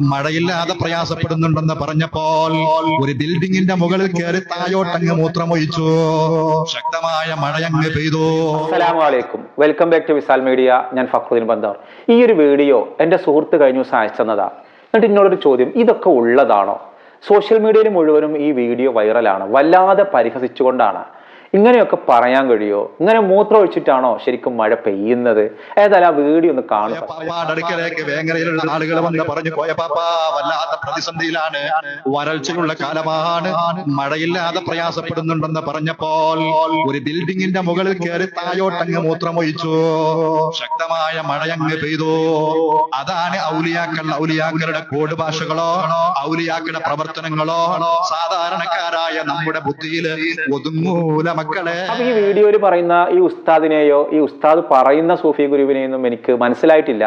മഴയില്ലാതെ പ്രയാസപ്പെടുന്നുണ്ടെന്ന് പറഞ്ഞപ്പോൾ ഒരു ബിൽഡിങ്ങിന്റെ മുകളിൽ കയറി തായോട്ടങ്ങ് മൂത്രമൊഴിച്ചു. ശക്തമായ മഴയങ്ങ് പെയ്തു. അസ്സലാമു അലൈക്കും welcome back to Visal media. ഞാൻ ഫക്രുദ്ദീൻ ബന്ദർ. ഈ ഒരു വീഡിയോ എന്റെ സുഹൃത്ത് കഴിഞ്ഞ ദിവസം എന്നിട്ട് എന്നോടൊരു ചോദ്യം ഇതൊക്കെ ഉള്ളതാണോ? സോഷ്യൽ മീഡിയയിൽ മുഴുവനും ഈ വീഡിയോ വൈറലാണ്. വല്ലാതെ പരിഹസിച്ചുകൊണ്ടാണ്. ഇങ്ങനെയൊക്കെ പറയാൻ കഴിയോ? ഇങ്ങനെ മൂത്രം ഒഴിച്ചിട്ടാണോ ശരിക്കും മഴ പെയ്യുന്നത്? ഏതായാലും ആ വീഡിയോ ഒന്ന് കാണും വേങ്ങരയിലുള്ള വന്ന് പറഞ്ഞു പോയ വല്ലാത്ത പ്രതിസന്ധിയിലാണ്. വരൾച്ചയുള്ള കാലമാണ്. മഴയില്ലാതെ പ്രയാസപ്പെടുന്നുണ്ടെന്ന് പറഞ്ഞപ്പോൾ ഒരു ബിൽഡിങ്ങിന്റെ മുകളിൽ കയറി താഴോട്ടങ്ങ് മൂത്രമൊഴിച്ചു. ശക്തമായ മഴയങ്ങ് പെയ്തു. അതാണ് ഔലിയാക്കൾ ഔലിയാക്കളുടെ കോഡ് ഭാഷകളോ ഔലിയാക്കളുടെ പ്രവർത്തനങ്ങളോ. സാധാരണക്കാരായ നമ്മുടെ ബുദ്ധിയിൽ ഒതുങ്ങൂല അപ്പൊ ഈ വീഡിയോയിൽ പറയുന്ന ഈ ഉസ്താദിനെയോ ഈ ഉസ്താദ് പറയുന്ന സൂഫി ഗുരുവിനെയൊന്നും എനിക്ക് മനസ്സിലായിട്ടില്ല.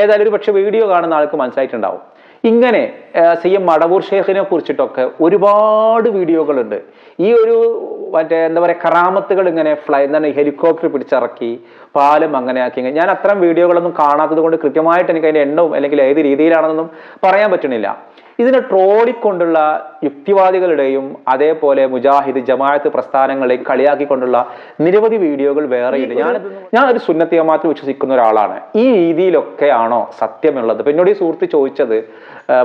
ഏതായാലും ഒരു പക്ഷെ വീഡിയോ കാണുന്ന ആൾക്ക് മനസ്സിലായിട്ടുണ്ടാവും. ഇങ്ങനെ സി എം മടവൂർ ഷേഖിനെ കുറിച്ചിട്ടൊക്കെ ഒരുപാട് വീഡിയോകളുണ്ട്. ഈ ഒരു മറ്റേ എന്താ പറയുക കറാമത്തുകൾ ഇങ്ങനെ ഫ്ലൈ എന്താണ് ഹെലികോപ്റ്റർ പിടിച്ചിറക്കി പാലം അങ്ങനെ ആക്കി ഞാൻ അത്തരം വീഡിയോകളൊന്നും കാണാത്തത് കൊണ്ട് കൃത്യമായിട്ട് എനിക്ക് അതിന്റെ എണ്ണവും അല്ലെങ്കിൽ ഏത് രീതിയിലാണെന്നൊന്നും പറയാൻ പറ്റുന്നില്ല ഇതിനെ ട്രോളിക്കൊണ്ടുള്ള യുക്തിവാദികളുടെയും അതേപോലെ മുജാഹിദ് ജമാഅത്ത് പ്രസ്ഥാനങ്ങളെയും കളിയാക്കിക്കൊണ്ടുള്ള നിരവധി വീഡിയോകൾ വേറെയുണ്ട് ഞാൻ ഞാൻ ഒരു സുന്നത്തി ജമാഅത്തിൽ വിശ്വസിക്കുന്ന ഒരാളാണ്. ഈ രീതിയിലൊക്കെയാണോ സത്യമുള്ളത് ഇപ്പൊ എന്നോട് ഈ സുഹൃത്ത് ചോദിച്ചത്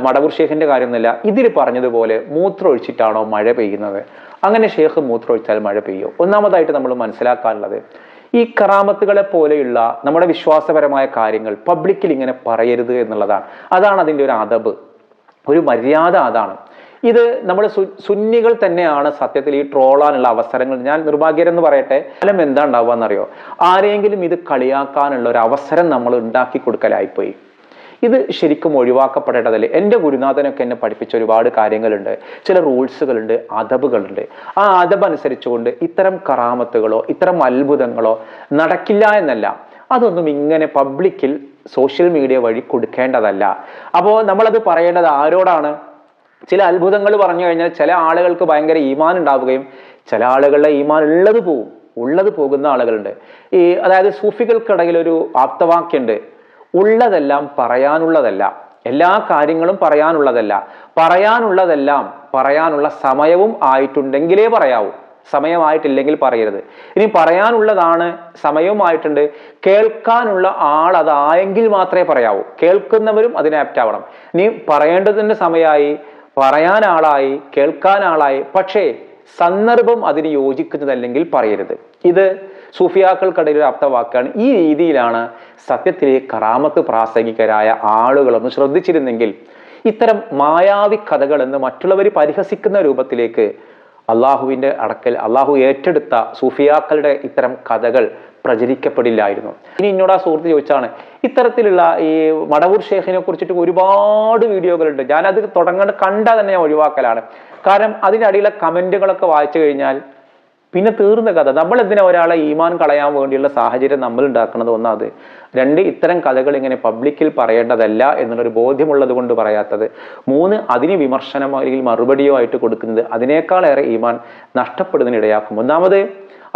മടവൂർ ഷേഖിന്റെ കാര്യമൊന്നുമില്ല. ഇതിൽ പറഞ്ഞതുപോലെ മൂത്രം ഒഴിച്ചിട്ടാണോ മഴ പെയ്യുന്നത്? അങ്ങനെ ഷേഖ് മൂത്രം ഒഴിച്ചാൽ മഴ പെയ്യോ? ഒന്നാമതായിട്ട് നമ്മൾ മനസ്സിലാക്കാനുള്ളത് ഈ കറാമത്തുകളെ പോലെയുള്ള നമ്മുടെ വിശ്വാസപരമായ കാര്യങ്ങൾ പബ്ലിക്കിൽ ഇങ്ങനെ പറയരുത് എന്നുള്ളതാണ്. അതാണ് അതിന്റെ ഒരു അതബ് ഒരു മര്യാദ അതാണ്. ഇത് നമ്മൾ സുന്നികൾ തന്നെയാണ് സത്യത്തിൽ ഈ ട്രോളാനുള്ള അവസരങ്ങൾ. ഞാൻ നിർഭാഗ്യരെന്ന് പറയട്ടെ ഫലം എന്താ ഉണ്ടാവുക എന്നറിയോ ആരെങ്കിലും ഇത് കളിയാക്കാനുള്ള ഒരു അവസരം നമ്മൾ ഉണ്ടാക്കി കൊടുക്കലായിപ്പോയി. ഇത് ശരിക്കും ഒഴിവാക്കപ്പെടേണ്ടതല്ലേ? എന്റെ ഗുരുനാഥനൊക്കെ എന്നെ പഠിപ്പിച്ച ഒരുപാട് കാര്യങ്ങളുണ്ട്. ചില റൂൾസുകളുണ്ട് അതബുകളുണ്ട് ആ അതബ് അനുസരിച്ചുകൊണ്ട് ഇത്തരം കറാമത്തുകളോ ഇത്തരം അത്ഭുതങ്ങളോ നടക്കില്ല എന്നല്ല. അതൊന്നും ഇങ്ങനെ പബ്ലിക്കിൽ സോഷ്യൽ മീഡിയ വഴി കൊടുക്കേണ്ടതല്ല. അപ്പോൾ നമ്മളത് പറയേണ്ടത് ആരോടാണ്? ചില അത്ഭുതങ്ങൾ പറഞ്ഞു കഴിഞ്ഞാൽ ചില ആളുകൾക്ക് ഭയങ്കര ഈമാൻ ഉണ്ടാവുകയും ചില ആളുകളുടെ ഈമാൻ ഉള്ളത് പോവും ഉള്ളത് പോകുന്ന ആളുകളുണ്ട്. ഈ അതായത് സൂഫികൾക്കിടയിൽ ഒരു ആപ്തവാക്യുണ്ട് ഉള്ളതെല്ലാം പറയാനുള്ളതല്ല. എല്ലാ കാര്യങ്ങളും പറയാനുള്ളതല്ല. പറയാനുള്ളതെല്ലാം പറയാനുള്ള സമയവും ആയിട്ടുണ്ടെങ്കിലേ പറയാവൂ. സമയമായിട്ടില്ലെങ്കിൽ പറയരുത്. ഇനി പറയാനുള്ളതാണ് സമയവുമായിട്ടുണ്ട്. കേൾക്കാനുള്ള ആൾ അതായെങ്കിൽ മാത്രമേ പറയാവൂ. കേൾക്കുന്നവരും അതിന് ആപ്റ്റ് ആവണം. ഇനി പറയേണ്ടതിന്റെ സമയമായി പറയാൻ ആളായി കേൾക്കാൻ പക്ഷേ സന്ദർഭം അതിന് യോജിക്കുന്നതല്ലെങ്കിൽ പറയരുത്. ഇത് സൂഫിയാക്കൾക്കിടയിൽ ഒരു അർത്ഥവാക്കാണ്. ഈ രീതിയിലാണ് സത്യത്തിലെ കറാമത്ത് പ്രാസംഗികരായ ആളുകളൊന്ന് ശ്രദ്ധിച്ചിരുന്നെങ്കിൽ ഇത്തരം മായാവി കഥകൾ എന്ന് മറ്റുള്ളവർ പരിഹസിക്കുന്ന രൂപത്തിലേക്ക് അള്ളാഹുവിന്റെ അടക്കൽ അള്ളാഹു ഏറ്റെടുത്ത സൂഫിയാക്കളുടെ ഇത്തരം കഥകൾ പ്രചരിക്കപ്പെടില്ലായിരുന്നു. ഇനി എന്നോട് ആ സുഹൃത്ത് ചോദിച്ചാണ് ഇത്തരത്തിലുള്ള ഈ മടവൂർ ഷേഖിനെ കുറിച്ചിട്ട് ഒരുപാട് വീഡിയോകളുണ്ട്. ഞാനത് തുടങ്ങാണ്ട് കണ്ടാൽ തന്നെ ഞാൻ ഒഴിവാക്കലാണ്. കാരണം അതിന്റെ അടിയിലെ കമന്റുകളൊക്കെ വായിച്ചു കഴിഞ്ഞാൽ പിന്നെ തീർന്ന കഥ. നമ്മൾ എന്തിനാ ഒരാളെ ഈമാൻ കളയാൻ വേണ്ടിയുള്ള സാഹചര്യം നമ്മൾ ഉണ്ടാക്കുന്നത് ഒന്നാത്. രണ്ട് ഇത്തരം കഥകൾ ഇങ്ങനെ പബ്ലിക്കിൽ പറയേണ്ടതല്ല എന്നുള്ളൊരു ബോധ്യമുള്ളത് കൊണ്ട് പറയാത്തത്. മൂന്ന് അതിന് വിമർശനമോ അല്ലെങ്കിൽ മറുപടിയോ ആയിട്ട് കൊടുക്കുന്നത് അതിനേക്കാളേറെ ഈമാൻ നഷ്ടപ്പെടുന്നതിന് ഇടയാക്കും ഒന്നാമത്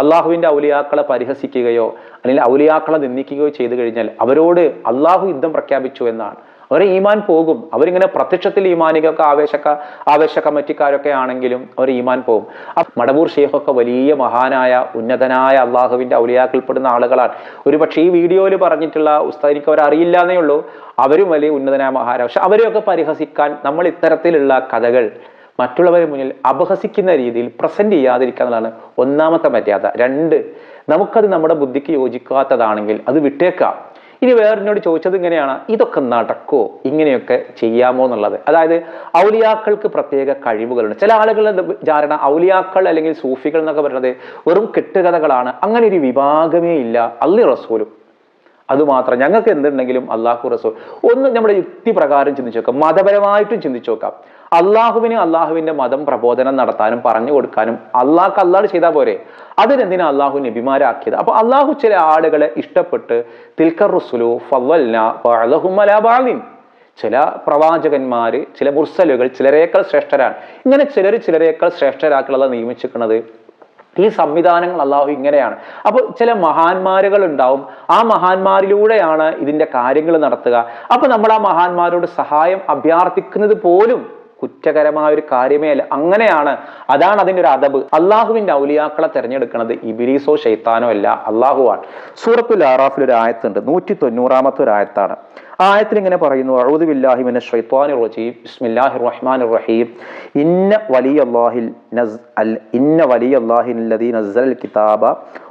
അള്ളാഹുവിന്റെ ഔലിയാക്കളെ പരിഹസിക്കുകയോ അല്ലെങ്കിൽ ഔലിയാക്കളെ നിന്ദിക്കുകയോ ചെയ്തു കഴിഞ്ഞാൽ അവരോട് അള്ളാഹു യുദ്ധം പ്രഖ്യാപിച്ചു എന്നാണ്. അവരെ ഈമാൻ പോകും. അവരിങ്ങനെ പ്രത്യക്ഷത്തിൽ ഈമാനികൊക്കെ ആവേശക്ക ആവേശ കമ്മിറ്റിക്കാരൊക്കെ ആണെങ്കിലും അവർ ഈമാൻ പോകും. മടവൂർ ഷെയ്ഖൊക്കെ വലിയ മഹാനായ ഉന്നതനായ അള്ളാഹുവിന്റെ ഔലിയാക്കിൽപ്പെടുന്ന ആളുകളാണ്. ഒരുപക്ഷെ ഈ വീഡിയോയിൽ പറഞ്ഞിട്ടുള്ള ഉസ്താദിക്ക് അവരറിയില്ല എന്നേ ഉള്ളൂ. അവരും വലിയ ഉന്നതനായ മഹാന പക്ഷെ അവരെയൊക്കെ പരിഹസിക്കാൻ നമ്മൾ ഇത്തരത്തിലുള്ള കഥകൾ മറ്റുള്ളവരെ മുന്നിൽ അപഹസിക്കുന്ന രീതിയിൽ പ്രസന്റ് ചെയ്യാതിരിക്കുക എന്നുള്ളതാണ് ഒന്നാമത്തെ മര്യാദ. രണ്ട് നമുക്കത് നമ്മുടെ ബുദ്ധിക്ക് യോജിക്കാത്തതാണെങ്കിൽ അത് വിട്ടേക്കാം. ഇനി വേറെന്നോട് ചോദിച്ചത് ഇങ്ങനെയാണ് ഇതൊക്കെ നടക്കുമോ ഇങ്ങനെയൊക്കെ ചെയ്യാമോ എന്നുള്ളത്. അതായത് ഔലിയാക്കൾക്ക് പ്രത്യേക കഴിവുകളുണ്ട്. ചില ആളുകളുടെ ധാരണ ഔലിയാക്കൾ അല്ലെങ്കിൽ സൂഫികൾ എന്നൊക്കെ പറയുന്നത് വെറും കെട്ടുകഥകളാണ്. അങ്ങനെ ഒരു വിഭാഗമേ ഇല്ല. അള്ളി റസൂലും അതുമാത്രം ഞങ്ങൾക്ക് എന്തുണ്ടെങ്കിലും അള്ളാഹു റസൂൽ. ഒന്ന് നമ്മുടെ യുക്തി പ്രകാരം ചിന്തിച്ചു നോക്കാം മതപരമായിട്ടും ചിന്തിച്ചു നോക്കാം അള്ളാഹുവിന് അള്ളാഹുവിന്റെ മതം പ്രബോധനം നടത്താനും പറഞ്ഞു കൊടുക്കാനും അള്ളാഹ് അള്ളാഹ് ചെയ്താൽ പോരെ. അതിനെന്തിനാ അള്ളാഹു നബിമാരാക്കിയത്? അപ്പൊ അള്ളാഹു ചില ആളുകളെ ഇഷ്ടപ്പെട്ട് തിൽക്കർ റുസുലു ഫവൽന ചില പ്രവാചകന്മാര് ചില മുർസലുകൾ ചിലരേക്കാൾ ശ്രേഷ്ഠരാണ്. ഇങ്ങനെ ചിലർ ചിലരേക്കാൾ ശ്രേഷ്ഠരാക്കളെ നിയമിച്ചിരിക്കുന്നത്. ഈ സംവിധാനങ്ങൾ അള്ളാഹു ഇങ്ങനെയാണ്. അപ്പോൾ ചില മഹാന്മാരുകൾ ഉണ്ടാവും. ആ മഹാന്മാരിലൂടെയാണ് ഇതിന്റെ കാര്യങ്ങൾ നടത്തുക. അപ്പൊ നമ്മൾ ആ മഹാന്മാരോട് സഹായം അഭ്യർത്ഥിക്കുന്നത് പോലും കുറ്റകരമായ ഒരു കാര്യമേ അല്ല. അങ്ങനെയാണ്. അതാണ് അതിന്റെ ഒരു അദബ്. അള്ളാഹുവിന്റെ ഔലിയാക്കളെ തിരഞ്ഞെടുക്കുന്നത് ഇബിലീസോ ഷെയ്ത്താനോ അല്ല അള്ളാഹുവാണ്. സൂറത്തുൽ ആറാഫിൽ ഒരു ആയത്തുണ്ട്. നൂറ്റി തൊണ്ണൂറാമത്തെ ഒരു ആയത്താണ്. ആയത്തിൽ ഇങ്ങനെ പറയുന്നു അഊദു ബില്ലാഹി മിനശ് ശൈത്വാനിർ റജീം. ബിസ്മില്ലാഹിർ റഹ്മാനിർ റഹീം ഇന്ന വലിയല്ലാഹിൽ നസ് അൽ ഇന്ന വലിയല്ലാഹിൽ ലദീ നസ്സൽ കിതാബ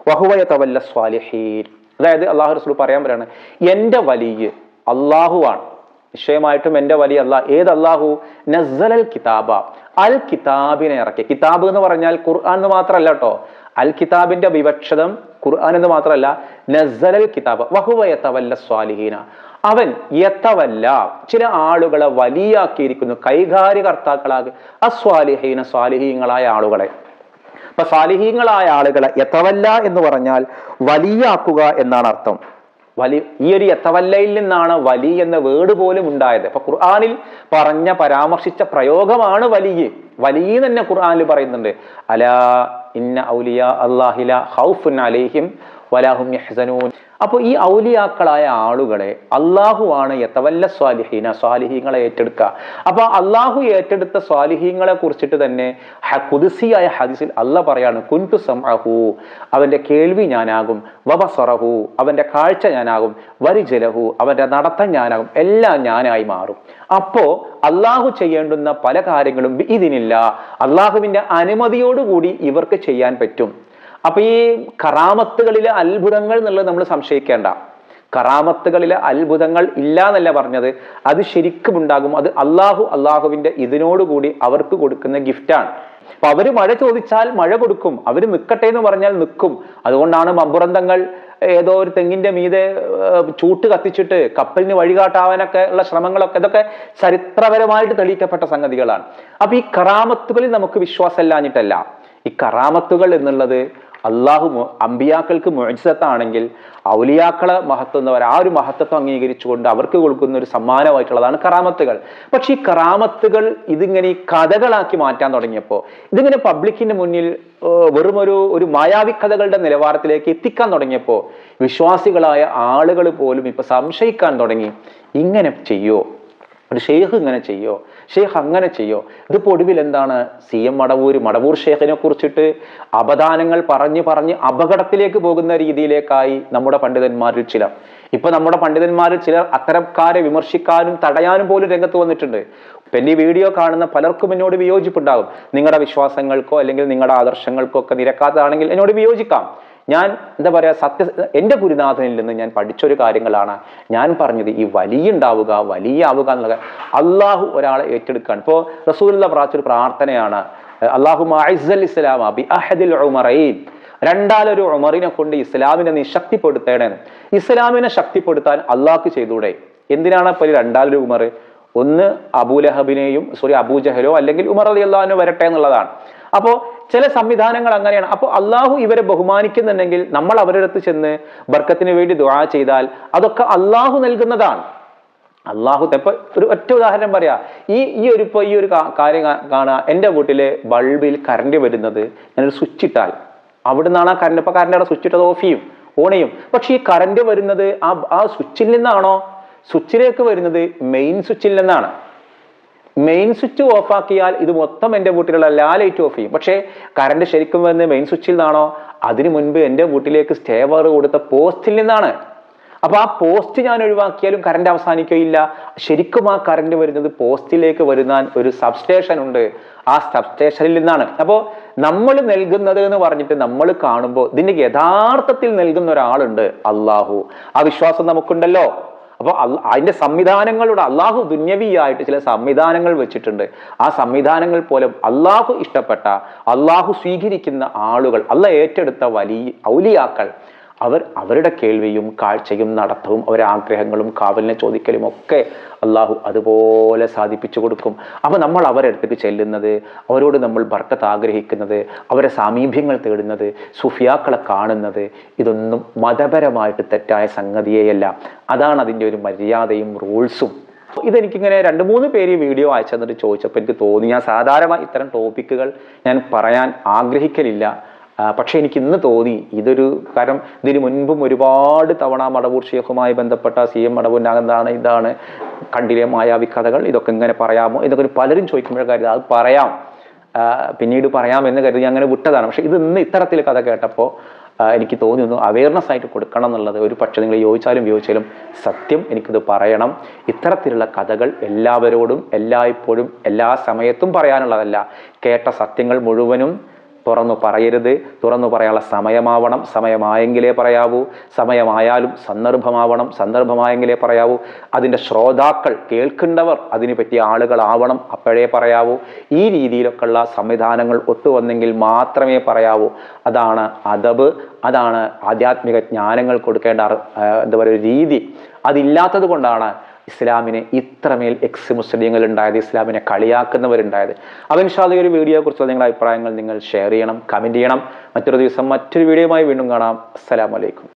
വഹുവ യതവല്ല സ്വാലിഹീൻ. അതായത് അള്ളാഹു റസൂൽ പറയാൻ പറയാണ് എന്റെ വലിയ അള്ളാഹുവാണ് നിശ്ചയമായിട്ടും എന്റെ വലിയ അള്ളാഹ് ഏത് അള്ളാഹു നസ്സലൽ കിതാബ. അൽ കിതാബിനെ ഇറക്കി. കിതാബ് എന്ന് പറഞ്ഞാൽ ഖുർആൻ എന്ന് മാത്രമല്ല കേട്ടോ. അൽ കിതാബിന്റെ വിവക്ഷതം ഖുർആൻ എന്ന് മാത്രമല്ല നസ്സലൽ കിതാബ്. വഹുവയത്തവല്ല സ്വാലിഹീന. അവൻ യത്തവല്ല ചില ആളുകളെ വലിയാക്കിയിരിക്കുന്നു. കൈകാര്യകർത്താക്കളാകെ അസ്വാലിഹീന സ്വാലിഹീങ്ങളായ ആളുകളെ. അപ്പൊ സ്വാലിഹീങ്ങളായ ആളുകളെ യത്തവല്ല എന്ന് പറഞ്ഞാൽ വലിയാക്കുക എന്നാണ് അർത്ഥം. വലി ഈ ഒരു യത്തവല്ലയിൽ നിന്നാണ് വലി എന്ന വേർഡ് പോലും ഉണ്ടായത്. അപ്പൊ ഖുർആാനിൽ പറഞ്ഞ പരാമർശിച്ച പ്രയോഗമാണ് വലിയ വലിയ തന്നെ ഖുർആാനിൽ പറയുന്നുണ്ട്. അലാ ഇന്ന ഔലിയ അള്ളാഹില ഹൗഫുൻ അലൈഹിം വലാഹും യഹ്സനൂൻ. അപ്പോൾ ഈ ഔലിയാക്കളായ ആളുകളെ അള്ളാഹുവാണ് യത്തവല്ല സ്വാലിഹീന സ്വാലിഹീങ്ങളെ ഏറ്റെടുക്കുക അപ്പോൾ അള്ളാഹു ഏറ്റെടുത്ത സ്വാലിഹീങ്ങളെ കുറിച്ചിട്ട് തന്നെ കുതിസിയായ ഹദീസിൽ അല്ല പറയാണ് കുൻതു സംഅഹു അവന്റെ കേൾവി ഞാനാകും. വബസറഹു അവന്റെ കാഴ്ച ഞാനാകും. വരിജലഹു അവന്റെ നടത്തം ഞാനാകും. എല്ലാം ഞാനായി മാറും. അപ്പോ അള്ളാഹു ചെയ്യേണ്ടുന്ന പല കാര്യങ്ങളും ഇതിനില്ല അള്ളാഹുവിന്റെ അനുമതിയോടുകൂടി ഇവർക്ക് ചെയ്യാൻ പറ്റും. അപ്പൊ ഈ കറാമത്തുകളിലെ അത്ഭുതങ്ങൾ എന്നുള്ളത് നമ്മൾ സംശയിക്കേണ്ട. കറാമത്തുകളിലെ അത്ഭുതങ്ങൾ ഇല്ല എന്നല്ല പറഞ്ഞത്. അത് ശരിക്കും ഉണ്ടാകും. അത് അള്ളാഹു അള്ളാഹുവിന്റെ ഇതിനോടുകൂടി അവർക്ക് കൊടുക്കുന്ന ഗിഫ്റ്റാണ്. അപ്പൊ അവർ മഴ ചോദിച്ചാൽ മഴ കൊടുക്കും. അവർ നിൽക്കട്ടെ എന്ന് പറഞ്ഞാൽ നിൽക്കും അതുകൊണ്ടാണ് മമ്പുറന്തങ്ങൾ ഏതോ ഒരു തെങ്ങിന്റെ മീതെ ചൂട്ട് കത്തിച്ചിട്ട് കപ്പലിന് വഴികാട്ടാവാനൊക്കെ ഉള്ള ശ്രമങ്ങളൊക്കെ ഇതൊക്കെ ചരിത്രപരമായിട്ട് തെളിയിക്കപ്പെട്ട സംഗതികളാണ്. അപ്പൊ ഈ കറാമത്തുകളിൽ നമുക്ക് വിശ്വാസമില്ലാഞ്ഞിട്ടല്ല. ഈ കറാമത്തുകൾ എന്നുള്ളത് അള്ളാഹു അമ്പിയാക്കൾക്ക് മുഴസത്താണെങ്കിൽ ഔലിയാക്കളെ മഹത്വന്നവർ ആ ഒരു മഹത്വം അംഗീകരിച്ചുകൊണ്ട് അവർക്ക് കൊടുക്കുന്ന ഒരു സമ്മാനമായിട്ടുള്ളതാണ് കറാമത്തുകൾ. പക്ഷെ ഈ കറാമത്തുകൾ ഇതിങ്ങനെ കഥകളാക്കി മാറ്റാൻ തുടങ്ങിയപ്പോൾ ഇതിങ്ങനെ പബ്ലിക്കിന്റെ മുന്നിൽ വെറുമൊരു വെറും ഒരു ഒരു മായാവി കഥകളുടെ നിലവാരത്തിലേക്ക് എത്തിക്കാൻ തുടങ്ങിയപ്പോൾ വിശ്വാസികളായ ആളുകൾ പോലും ഇപ്പൊ സംശയിക്കാൻ തുടങ്ങി. ഇങ്ങനെ ചെയ്യോ? ഒരു ഷെയ്ഖ് ഇങ്ങനെ ചെയ്യോ? ഷെയ്ഖ് അങ്ങനെ ചെയ്യോ? ഇതിപ്പോൾ ഒടുവിൽ എന്താണ്? സി എം മടവൂർ മടവൂർ ഷെയ്ഖിനെ കുറിച്ചിട്ട് അപദാനങ്ങൾ പറഞ്ഞ് പറഞ്ഞ് അപകടത്തിലേക്ക് പോകുന്ന രീതിയിലേക്കായി നമ്മുടെ പണ്ഡിതന്മാരിൽ ചിലർ. ഇപ്പൊ നമ്മുടെ പണ്ഡിതന്മാരിൽ ചിലർ അത്തരക്കാരെ വിമർശിക്കാനും തടയാനും പോലും രംഗത്ത് വന്നിട്ടുണ്ട്. പിന്നെ ഈ വീഡിയോ കാണുന്ന പലർക്കും എന്നോട് വിയോജിപ്പുണ്ടാകും. നിങ്ങളുടെ വിശ്വാസങ്ങൾക്കോ അല്ലെങ്കിൽ നിങ്ങളുടെ ആദർശങ്ങൾക്കോ ഒക്കെ നിരക്കാത്തതാണെങ്കിൽ എന്നോട് വിയോജിക്കാം. ഞാൻ എന്താ പറയുക സത്യ എന്റെ ഗുരുനാഥനിൽ നിന്ന് ഞാൻ പഠിച്ചൊരു കാര്യങ്ങളാണ് ഞാൻ പറഞ്ഞത്. ഈ വലിയ ഉണ്ടാവുക വലിയ ആവുക എന്നുള്ള അള്ളാഹു ഒരാളെ ഏറ്റെടുക്കുകയാണ്. ഇപ്പോൾ റസൂലുള്ള പ്രാർത്ഥിച്ചൊരു പ്രാർത്ഥനയാണ് അള്ളാഹു ഇസ്ലാം അബി അഹദിൽ ഉമറൈൻ. രണ്ടാലൊരു ഉമറിനെ കൊണ്ട് ഇസ്ലാമിനെ നീ ശക്തിപ്പെടുത്തേണേ. ഇസ്ലാമിനെ ശക്തിപ്പെടുത്താൻ അള്ളാഹ്ക്ക് ചെയ്തൂടെ. എന്തിനാണ് ഇപ്പോൾ രണ്ടാലൊരു ഉമർ ഒന്ന് അബൂലഹബിനെയും സോറി അബൂജഹലോ അല്ലെങ്കിൽ ഉമർ അലി അള്ളാഹിനെ വരട്ടെ എന്നുള്ളതാണ്. അപ്പോൾ ചില സംവിധാനങ്ങൾ അങ്ങനെയാണ്. അപ്പോൾ അള്ളാഹു ഇവരെ ബഹുമാനിക്കുന്നുണ്ടെങ്കിൽ നമ്മൾ അവരുടെ അടുത്ത് ചെന്ന് ബർക്കത്തിന് വേണ്ടി ദുആ ചെയ്താൽ അതൊക്കെ അള്ളാഹു നൽകുന്നതാണ്. അള്ളാഹു ഇപ്പൊ ഒരു ഒറ്റ ഉദാഹരണം പറയാ. ഈ ഈ ഒരു ഇപ്പൊ ഈ ഒരു കാര്യം കാണുക എന്റെ വീട്ടിലെ ബൾബിൽ കറണ്ട് വരുന്നത് ഞാനൊരു സ്വിച്ച് ഇട്ടാൽ. അവിടെ നിന്നാണ് ആ കറണ്ട്. ഇപ്പൊ കറണ്ട് അവിടെ സ്വിച്ച് ഇട്ടത് ഓഫ് ചെയ്യും ഓൺ ചെയ്യും. പക്ഷെ ഈ കറണ്ട് വരുന്നത് ആ ആ സ്വിച്ചിൽ നിന്നാണോ? സ്വിച്ചിലേക്ക് വരുന്നത് മെയിൻ സ്വിച്ചിൽ നിന്നാണ്. മെയിൻ സ്വിച്ച് ഓഫ് ആക്കിയാൽ ഇത് മൊത്തം എന്റെ വീട്ടിലുള്ള എല്ലാ ലൈറ്റും ഓഫ് ചെയ്യും. പക്ഷേ കറണ്ട് ശരിക്കും വന്ന് മെയിൻ സ്വിച്ചിൽ നിന്നാണോ? അതിനു മുൻപ് എന്റെ വീട്ടിലേക്ക് സ്റ്റേവർ കൊടുത്ത പോസ്റ്റിൽ നിന്നാണ്. അപ്പൊ ആ പോസ്റ്റ് ഞാൻ ഒഴിവാക്കിയാലും കറണ്ട് അവസാനിക്കുകയില്ല. ശരിക്കും ആ കറണ്ട് വരുന്നത് പോസ്റ്റിലേക്ക് വരുന്ന ഒരു സബ്സ്റ്റേഷൻ ഉണ്ട്. ആ സബ്സ്റ്റേഷനിൽ നിന്നാണ്. അപ്പോൾ നമ്മൾ നൽകുന്നത് എന്ന് പറഞ്ഞിട്ട് നമ്മൾ കാണുമ്പോൾ ഇതിന്റെ യഥാർത്ഥത്തിൽ നൽകുന്ന ഒരാളുണ്ട് അള്ളാഹു ആ വിശ്വാസം നമുക്കുണ്ടല്ലോ. അപ്പോൾ അതിന്റെ സംവിധാനങ്ങളുടെ അള്ളാഹു ദുന്യവിയായിട്ട് ചില സംവിധാനങ്ങൾ വെച്ചിട്ടുണ്ട്. ആ സംവിധാനങ്ങൾ പോലും അള്ളാഹു ഇഷ്ടപ്പെട്ട അള്ളാഹു സ്വീകരിക്കുന്ന ആളുകൾ അല്ല ഏറ്റെടുത്ത വലിയ ഔലിയാക്കൾ അവർ അവരുടെ കേൾവിയും കാഴ്ചയും നടത്തവും അവരുടെ ആഗ്രഹങ്ങളും കാവലിനെ ചോദിക്കലും ഒക്കെ അള്ളാഹു അതുപോലെ സാധിപ്പിച്ചു കൊടുക്കും. അപ്പോൾ നമ്മൾ അവരടുത്തേക്ക് ചെല്ലുന്നത് അവരോട് നമ്മൾ ബർക്കത്ത് ആഗ്രഹിക്കുന്നത് അവരെ സാമീപ്യങ്ങൾ തേടുന്നത് സുഫിയാക്കളെ കാണുന്നത് ഇതൊന്നും മതപരമായിട്ട് തെറ്റായ സംഗതിയെയല്ല. അതാണ് അതിന്റെ ഒരു മര്യാദയും റൂൾസും. ഇതെനിക്കിങ്ങനെ രണ്ട് മൂന്ന് പേര് വീഡിയോ അയച്ചു തന്നിട്ട് ചോദിച്ചപ്പോൾ എനിക്ക് തോന്നി. ഞാൻ സാധാരണ ഇത്തരം ടോപ്പിക്കുകൾ ഞാൻ പറയാൻ ആഗ്രഹിക്കലില്ല. പക്ഷേ എനിക്ക് ഇന്ന് തോന്നി ഇതൊരു കാരണം ഇതിന് മുൻപും ഒരുപാട് തവണ മടവൂർ ഷേഖുമായി ബന്ധപ്പെട്ട സി എം മടവൂരിനകത്താണ് ഇതാണ് കണ്ടിലെ മായാവി കഥകൾ. ഇതൊക്കെ ഇങ്ങനെ പറയാമോ ഇതൊക്കെ പലരും ചോദിക്കുമ്പോഴേ കാര്യം അത് പറയാം. പിന്നീട് പറയാം എന്ന് കരുതി അങ്ങനെ വിട്ടതാണ്. പക്ഷെ ഇത് ഇന്ന് ഇത്തരത്തിൽ കഥ കേട്ടപ്പോൾ എനിക്ക് തോന്നി ഒന്ന് അവയർനെസ് ആയിട്ട് കൊടുക്കണം എന്നുള്ളത്. ഒരു പക്ഷേ നിങ്ങൾ യോജിച്ചാലും ചോദിച്ചാലും സത്യം എനിക്കിത് പറയണം. ഇത്തരത്തിലുള്ള കഥകൾ എല്ലാവരോടും എല്ലായ്പ്പോഴും എല്ലാ സമയത്തും പറയാനുള്ളതല്ല. കേട്ട സത്യങ്ങൾ മുഴുവനും തുറന്നു പറയരുത്. തുറന്നു പറയാനുള്ള സമയമാവണം. സമയമായെങ്കിലേ പറയാവൂ. സമയമായാലും സന്ദർഭമാവണം. സന്ദർഭമായെങ്കിലേ പറയാവൂ. അതിന്റെ ശ്രോതാക്കൾ കേൾക്കേണ്ടവർ അതിനു പറ്റിയ ആളുകളാവണം. അപ്പോഴേ പറയാവൂ. ഈ രീതിയിലൊക്കെയുള്ള സംവിധാനങ്ങൾ ഒത്തുവന്നെങ്കിൽ മാത്രമേ പറയാവൂ. അതാണ് അദബ്. അതാണ് ആധ്യാത്മിക ജ്ഞാനങ്ങൾ കൊടുക്കേണ്ട എന്താ പറയുക രീതി. അതില്ലാത്തത് കൊണ്ടാണ് ഇസ്ലാമിന് ഇത്രമേൽ എക്സ് മുസ്ലിങ്ങൾ ഉണ്ടായത് ഇസ്ലാമിനെ കളിയാക്കുന്നവരുണ്ടായത്. അപ്പോൾ ഇൻഷാല്ല ഒരു വീഡിയോയെ കുറിച്ചുള്ള നിങ്ങളുടെ അഭിപ്രായങ്ങൾ നിങ്ങൾ ഷെയർ ചെയ്യണം കമന്റ് ചെയ്യണം. മറ്റൊരു ദിവസം മറ്റൊരു വീഡിയോയുമായി വീണ്ടും കാണാം. അസ്സലാമലൈക്കും